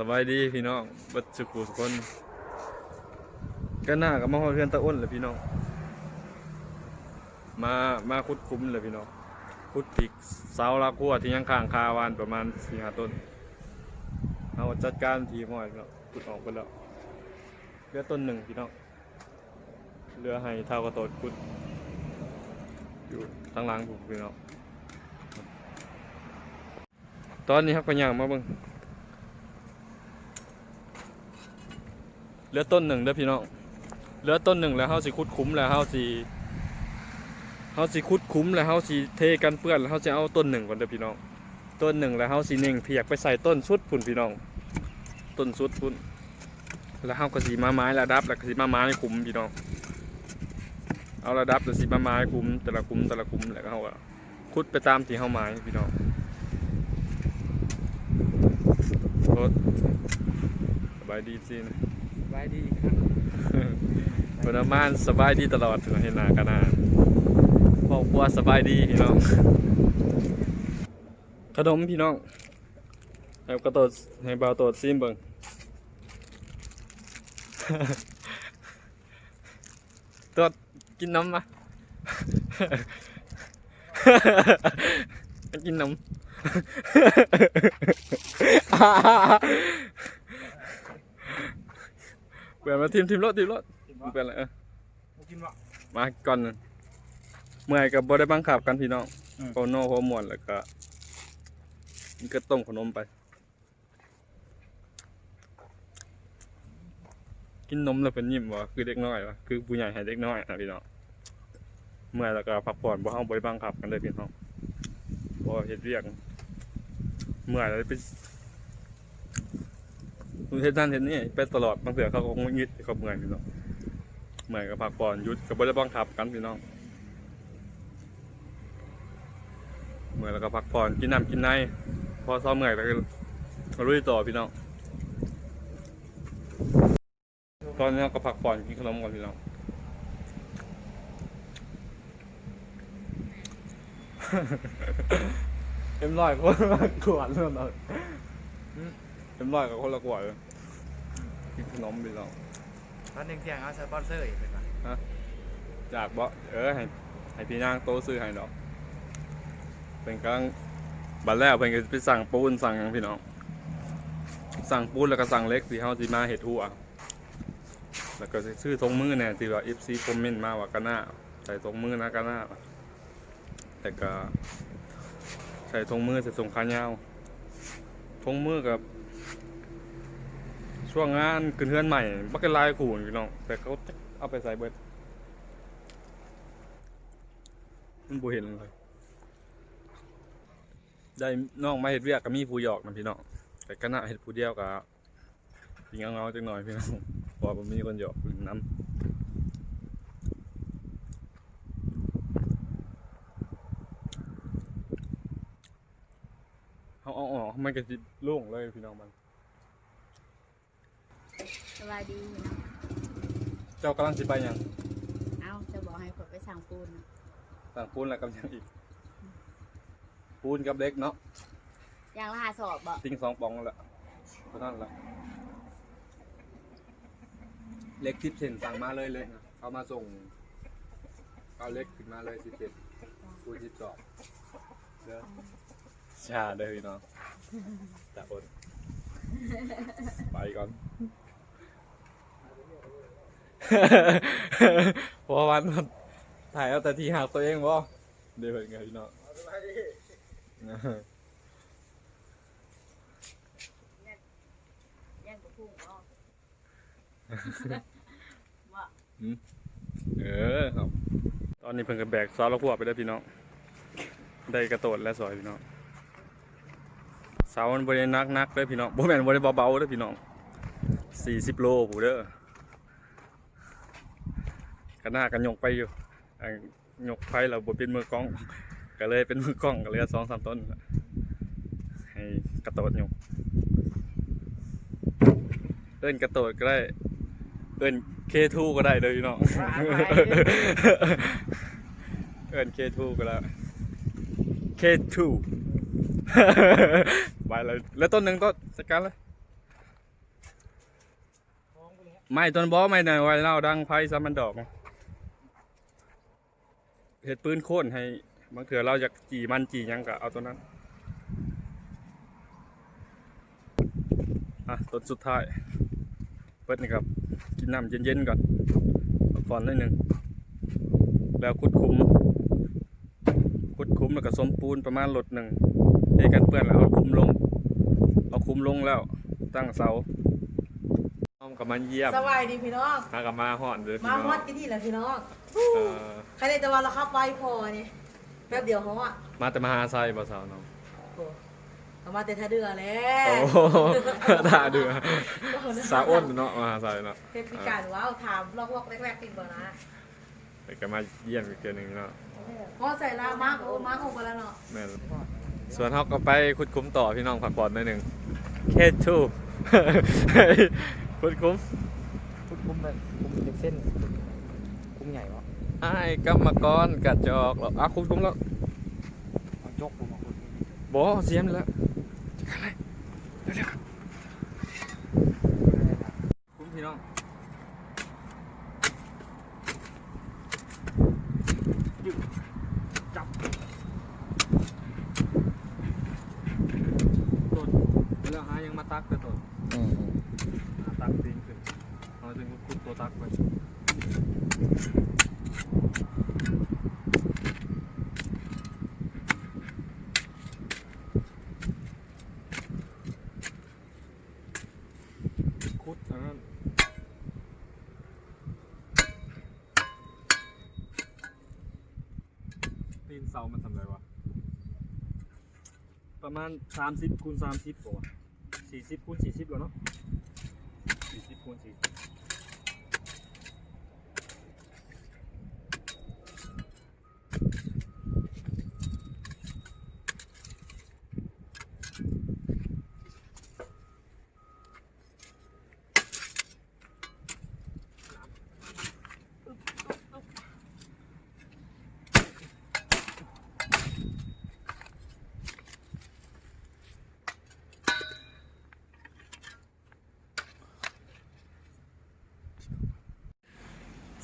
สบายดีพี่น้องบัดสุขุทุกคนก็น่ากับมาฮอเพื่อนตะอ้นเลยพี่น้อง มามาขุดคุ้มเลยพี่น้องขุดพริกเสาละกัวที่ยังข้างคาวานประมาณสี่ห้าต้นเอาจัดการทีมหอยพี่น้องขุดออกไปแล้วเหลือต้นหนึ่งพี่น้องเหลือให้เท่ากระโตดขุด อยู่ทางหล่างผมพี่น้องตอนนี้ครับก็ย่างมาเบิ่ง เหลือต้นหนึ่งเด้อพี่น้องเหลือต้นหนึ่งแล้วเฮาสิคุดคุ้มแล้วเฮาสิเฮาสิคุดคุ้มแล้วเฮาสิเทกันเปื้อนแล้วเฮาสิเอาต้นหนึ่งก่อนเด้อพี่น้องต้นหนึ่งแล้วเฮาสิเน่งเพียกไปใส่ต้นสุดพุ่นพี่น้อง ต้นสุดพุ่นแล้วเฮาก็สิมาไม้ระดับแล้วก็สิมาไม้คุ้มพี่น้อง เอาระดับแล้วสิมาไม้คุ้มแต่ละคุ้มแต่ละคุ้มแล้วก็เฮาก็คุดไปตามที่เฮาไม้พี่น้องรถสบายดีสินะไว้ดีครับพนมานสบายดีตลอดเห็นหน้ากันหนาครอบครัวสบายดีพี่น้อง ขนมพี่น้องให้กระโตดให้บ่าวโตดซิมเบิ่งตดกินน้ำมากินน้ำเปลี่ยนมาทีมทีมรถทีมรถกินมันวะเป็นอะไรเออกินวะมาก่อนนะเมื่อยกับบ่ได้บังคับกันพี่น้องอืม โคโน่โคมวนแล้วก็มันก็ต้มขนมไป กินนมแล้วเป็นยิ้มวะคือเด็กน้อยวะคือผู้ใหญ่ให้เด็กน้อยนะพี่น้องเมื่อยแล้วก็พักผ่อนบ่เฮาบ่ได้บังคับกันเลยพี่น้องบ่เฮ็ดเวียกเมื่อยแล้วไป เฮ็ดนั่นเฮ็ดนี่ไปตลอดบางเทื่อเขาก็คงยึดเขาเมื่อยพี่น้องเหมือนกับพักผ่อนยุดกับบริบังคับกันพี่น้องเหมือนแล้วก็พักผ่อนกินน้ำกินในพอซ้อมเหนื่อยแล้วก็ลุยต่อพี่น้องตอนนี้ก็พักผ่อนกินขนมก่อนพี่น้องเอ็มร้อยคนละขวดเรื่องเอ็มร้อยกับคนละขวดเลย กินขนมพี่น้องตอนหนึ่งเที่ยงเอาสปอนเซอร์อีกเป็นปะจากบ่เออให้ให้พี่นางโตซื้อให้ดอกเป็นกำลังบัดแล้วเพิ่นก็ไปสั่งปูนสั่งหยังพี่น้อง สั่งปูนแล้วก็สั่งเล็กที่เฮาสิมาเฮ็ดหัวแล้วก็สิซื้อทรงมือแน่ที่ว่า FC คอมเมนต์มาว่ากะหน้าใส่ทรงมือนะกะหน้าแต่ก็ใส่ทรงมือใส่ทรงขายาวทรงมือกับ ช่วงงานขึ้นเฮือนใหม่บักเป็นลายขู่พี่น้องแต่เขาเอาไปใส่เบิดมันบ่เห็นเลยได้น้องมาเห็ดเวียกก็มีผู้หยอกนะพี่น้องแต่ก็น่าเห็ดผู้เดียวก็ยิงเงาๆจังหน่อยพี่น้องพอผมมีคนหยอกน้ำเขาเอาออกมันก็สิโล่งเลยพี่น้องมัน สวัสดีเนาะเจ้ากำลังสิไปหยังเอาจะบอกให้ผมไปสั่งปูนน่ะสั่งปูนแล้วกับหยังอีก ปูนกับเล็กเนาะยางละหาสอบบอกทิ้งสองปองนั่นแหละเท่านั้นแหละเล็กทิปเซนสั่งมาเลยเลยนะเอามาส่ง เอาเล็กขึ้นมาเลยสิเจ็ดคูณสิบสองเด้อชาเด้อพี่น้องจะอดไปก่อนเพราะวันมันถ่ายเอาแต่ทีหักตัวเองบ่เดี๋ยวเป็นไงพี่น้องย่างกับพุ่งออกว่าเออครับตอนนี้เพิ่งกับแบกซอสแล้วพวกไปได้อพี่น้องได้กระโดดและซอยพี่น้องเสามันบรินักนักๆเลยพี่น้องบ่แม่นบริเบาๆเลยพี่น้องสี่สิบโลผู้เด้อ กันหน้ากันยกไปอยู่ยกไปเราบ่เป็นมือกล้อง ก็เลยเป็นมือกล้องก็เลยสองสามต้นให้กระโดดยกเอิ้นกระโดดก็ได้ เอิ้น K2 ก็ได้เลยน้องเอิ้น K2 ก็แล้ว K2 ไปเลยแล้วต้นหนึ่งต้นจัดการเลยไม่ต้นบอไม่ในไว้เล่าดังไพ่ซะมันดอก เห็ดปืนโค่นให้บางเถื่อเราอยากจีมันจียังก็เอาตัวนั้นอะต้นสุดท้ายเปิดนี่ครับกินน้ำเย็นๆก่อนเอาก่อนนิดหนึ่งแล้วคุดคุ้มคุดคุ้มแล้วก็สมปูนประมาณหลดหนึ่งเทกันเปื้อนแล้วเอาคุมลง เอาคุมลงแล้วตั้งเสา องกับมันเยี่ยมสบายดีพี่น้อง มากับมาห่อนเลยมาฮอดที่นี่แหละพี่น้องเอ่อใครได้จะว่าเราขับไวพอนี่แป๊บเดียวเขาอะมาแต่มหาไซบ่สาวน้องโอ้เขามาแต่ท่าเรือแล้โอ้วโหตาเดือสาวอ้นเนาะมหาไซเนาะเทศพิการว้าวถามลอกๆแรกๆติดบ่นะแต่ก็มาเยี่ยมอีกเทื่อหนึงเนาะพอใส่ลามาร์กโอ้มาร์กออกมาแล้วเนาะแม่นส่วนเฮาก็ไปคุดคุ้มต่อพี่น้องพักผ่อนหน่อยหนึง K2 คุ ดคุ้มคุดคุ้มแบบคุ้มเป็นเส้นคุ้มใหญ่วะอ้ายกรรมกรกัดจอกแล้วอะคุดคุ้มแล้วเอาจกผมมาคุดบ่เสียมแล้วจะกันเลยเร็วๆคุ้มพี่น้องจับต้นเวลาหายังมาตักแต่ต้นอืมหา ตักตีนขึ้นเอาถึงคุดตัวตักไปคุดอันนั้นตีนเสามันทำไรวะ ประมาณสามสิบคูณสามสิบป่ะสี่สิบคูณสี่สิบแล้วเนาะ สี่สิ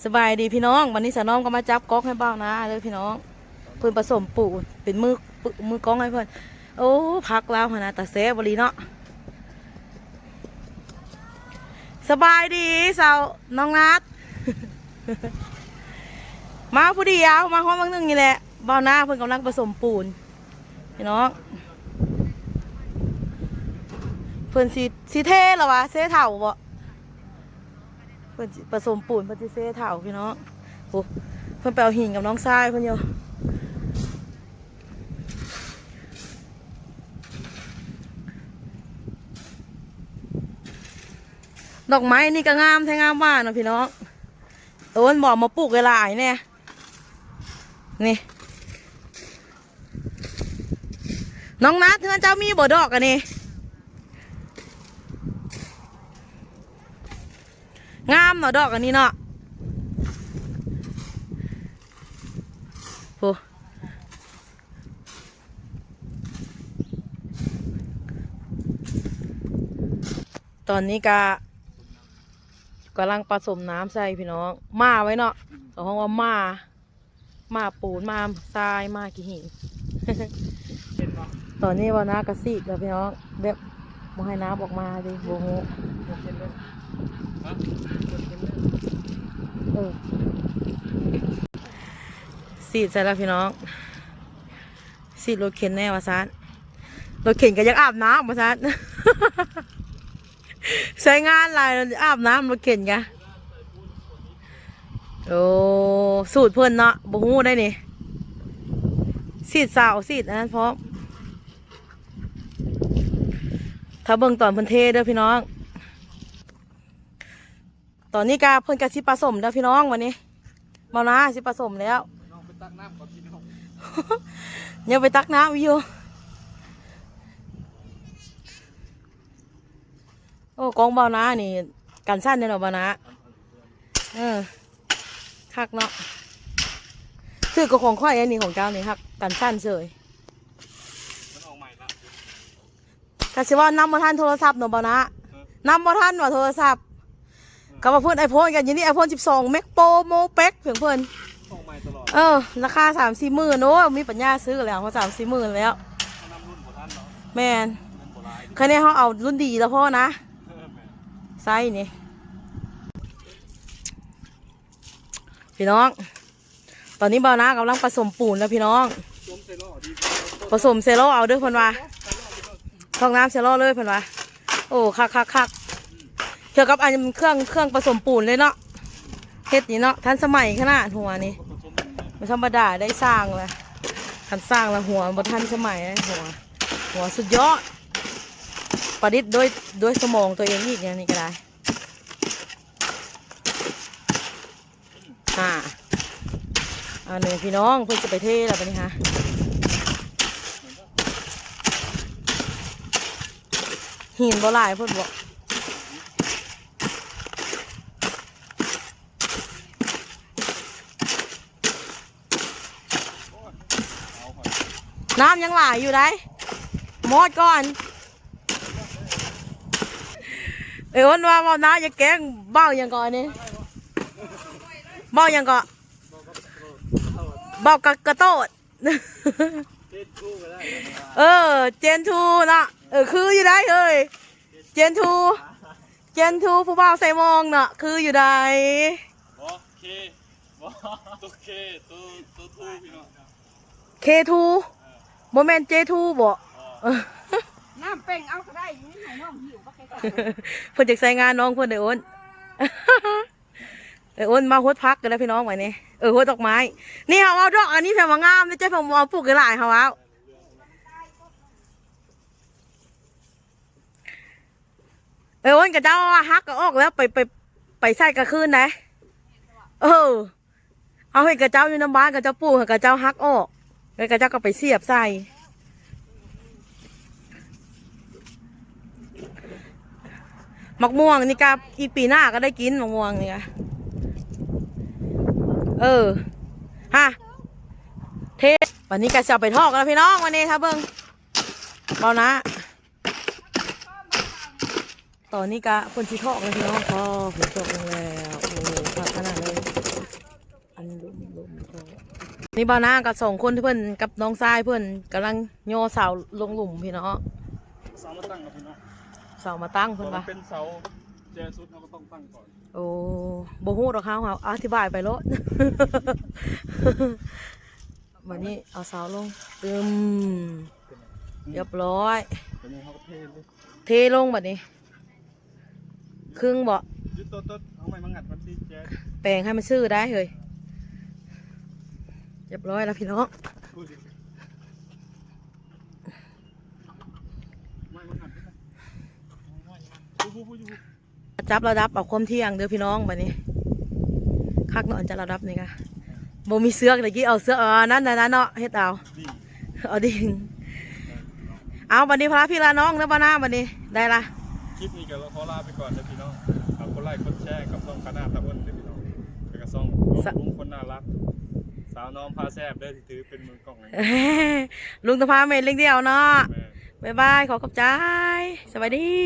สบายดีพี่น้อง วันนี้สาวน้องก็มาจับก๊อกให้เบ้านะเลยพี่น้อง เพิ่อนผสมปูเป็นมือมือกล้องให้เพิ่อนโอ้พักแล้วนนะตาแซ่บรีเนาะสบายดีสาวน้องนัด มาผู้เดียวมาห้องบางหนึงนี่แหละเบ้าหน้าเพิ่อนกำลังผสมปูน พี่น้อง เพิ่อนสีสีเทเหรอวะเซเถ่าบ่ เพิ่นผสมปูนเพิ่นสิเซเถ่าพี่น้องโอ้เพิ่นไปเอาหินกับน้องทรายเพิ่นอยู่ดอกไม้นี่ก็งามแท้งามว่านะพี่น้องโอ้นบอกมาปลูกหลายๆเนี่ยนี่ น้องนัดเธอเจ้ามีบ่ดอกอันนี้งาม เนาดอกอันนี้เนาะโอ้ตอนนี้ก็กำลังผสมน้ำใส่พี่น้อง มาไว้เนาะเขาห้องว่ามา มาปูนมาทรายมากี่หินตอนนี้ว่าน้ากระซีกแล้วพี่น้องแบบบ่ให้น้ำออกมาดิโบโหเออซีดใส่แล้วพี่น้องซีดรถเข็นแน่วะซานรถเข็นก็ยังอาบน้ำวะซานใช้งานอะไรเราอาบน้ำรถเข็นกะโอ้สูตรเพื่อนเนาะบ่ฮู้ได้นี่ซีดสาวซีดอันนั้นพร้อมถ้าเบิ่งตอนเพิ่นเทเด้อพี่น้อง ตอนนี้กาเพิ่นกะสิผสมแล้วพี่น้องวันนี้เมานะสิผสมแล้วน้องไปตักน้ำก่อนพี่น้องยังไปตักน้ำอยู่โอ้กองเบานานี่กันสั้นเนี่ยเนาะเบานาเออคักเนาะซื้อกับของข้อยอันนี้ของเจ้านี่ครับกันสั้นเฉยกใหม่ละกะสิว่านำมาท่านโทรศัพท์เนาะเบานะนำมาท่านว่าโทรศัพท์ ก็มาเพื่อนไอโฟนกันอย่างนี้ไอโฟน12 Max Pro Mo Pack เพื่อนเพื่อนส่งใหม่ตลอดเออราคาสามสี่หมื่นโอ้ยมีปัญญาซื้อแล้วเพราะสามสี่หมื่นแล้วเขานำรุ่นโบราณเนาะแมนรุ่นโบราณแค่นี้เขาเอารุ่นดีแล้วพ่อนะเออแม่ไซส์นี่พี่น้อง ตอนนี้เบานะกำลังผสมปูนแล้วพี่น้องจมเซโร่ดีผสมเซโร่เอาเด้วยเพิ่นว่าทองน้ำเซโร่เลยเพิ่นว่าโอ้คักคักคัก เกี่ยวกับอันเครื่องเครื่องผสมปูนเลยเนาะเฮ็ดนี่เนาะทันสมัยขนาดหัวนี่มันแม่ไม่ธรรมดาได้สร้างเลยทันสร้างแล้วหัวบ่ทันสมัยเลยหัวหัวสุดยอดประดิษฐ์ด้วยด้วยสมองตัวเองอีกอย่างนี้ก็ได้อ่าอันนี้พี่น้องเพิ่นจะไปเทแล้วปนี่ฮะหินบ่หลายเพิ่นบอก น้ำยังหลายอยู่ได้หมดก่อนเอ้ยวันว่าว่าน้าจะแกล้งเบ้ายังก่อนนี่เบ้ายังก่อนเบ้ากะกระโตดเทศคู่ก็ได้เออ เจนทูนะเออคืออยู่ได้เอ้ยเจนทูเจนทูผู้บ่าวใส่มองน่ะคืออยู่ได้บอเคบอตัวเคตัวตัวทูพี่น้องเคทู โมเมนเจทูบ่เออน้ำเป่งเอาก็ได้อยังนี้ให้น้องหิวบ่ใครก็เพิ่นจะใส่งานน้องเพิ่นเด้ออ้นเอออ้นมาโฮดพักกันแล้วพี่น้องไว้นี่เออโฮดดอกไม้ นี่เขาเอาดอกอันนี้เพิ่นมางามเลยเจ้าเพิ่นเอาปลูกหลายๆเขาเอาเอออ้นกับเจ้าว่าฮักก็ออกแล้วไปไปไปใส่กระคืนไหนเออ เอาให้กับเจ้าอยู่น้ำบ้านกับเจ้าปลูกให้กับเจ้าฮักออก แล้วกับเจ้าก็ไปเสียบใส่มักม่วงนี่กาอีปีหน้าก็ได้กินมักม่วงนี่กะเออฮะเทวันนี้ก็จะเอาไปทอกแล้วพี่น้องวันนี้ครับเบิ้งเบานะตอนนี้กะคนที่ทอกแล้วพี่น้องพอฝนตกลงแล้วโอ้โหขนาดเลยอันลุมลุมทอ นี่เบานะกับสองคนที่เพื่อนกับน้องทรายเพื่อนกำลังโยเสาลงหลุมพี่น้องเสามาตั้งกับพี่น้องเสามาตั้งพเพื่ออนมัปะนเป็นเสาแจสุดเราก็ต้องตั้งก่อนโอ้บ่ฮู้ดอกเขาครับอธิบายไปโลดวันนี้เอาเสาลงตึมเรียบร้อยตอนนี้เขาก็เทเลยเทลงบัดนี้ ครึ่งบ่ยึดต้นต้นเอาไม้มางัดมันที่แจแปลงให้มันซื่อได้เฮ้ย เรียบร้อยแล้วพี่น้องจับระดับเอาความเที่ยงเด้อพี่น้องบัดนี้คักนอันจะระดับนี่ค่ะบ่มีเสื้อตะกี้เอาเสื้อเอาอันนั้นนะเนาะเฮ็ดเอาเอาดิ่งเอาบัดนี้พระพี่ลาน้องเด้อบ่หน้าบัดนี้ได้ละคลิปนี้ก็ขอลาไปก่อนนะพี่น้องฝากกดไลค์กดแชร์กับช่องคณะตะวันเด้อพี่น้องแล้วก็ช่องลุงคนน่ารัก สาวน้องพาแซบเด้อที่ถือเป็นมือกล้องให้ลุงตะพาเมนเล็กเดียวเนาะแม่ บ๊ายบายขอขอบใจ สวัสดี